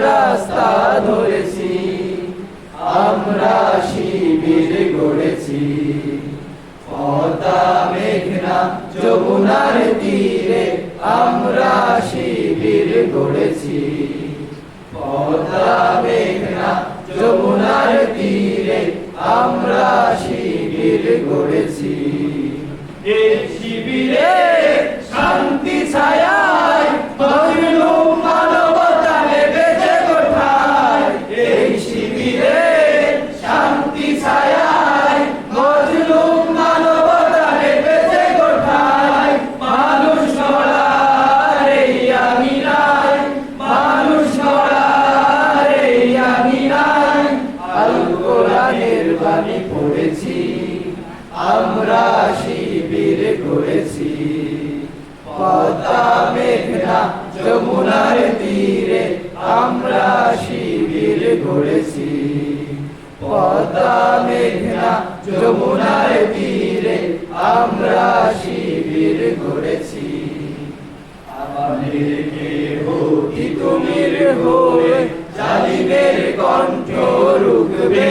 রাস্তা ধরেছি। আমরা শিবির গড়েছি। মেঘনা, যমুনার তীরে আমরা শিবির গড়েছি। পদ্মা, মেঘনা, যমুনার তীরে আমরা শিবির গড়েছি। পড়েছি, আমরা শিবির করেছি। পদ্মা, মেঘনা, যমুনার তীরে আমরা শিবির গড়েছি পদ্মা, মেঘনা, যমুনার তীরে আমরা শিবির গড়েছি আমাদেরকে হতি তুমির হয়ে জালিমের কণ্ঠ রুখবে?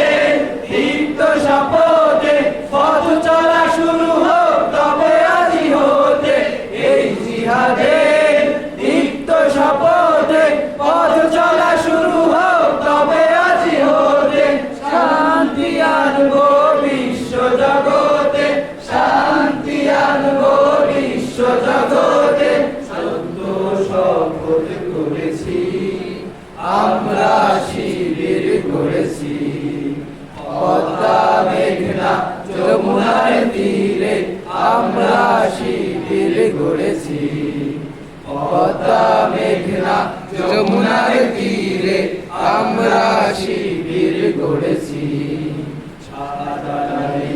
আনব শান্তি আনব বিশ্ব করেছি, আমরা শিবির করেছি। পদ্মা, মেঘনা, যমুনার তীরে আমরা শিবির গড়েছি পদ্মা, মেঘনা, যমুনার তীরে আমরা শিবির শাহজালালের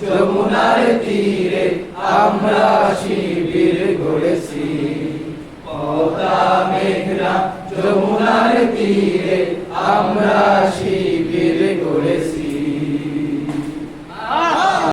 যমুনার তীরে আমরা শিবির গড়েছি পদা মেঘনা যমুনার তীরে আমরা শিবির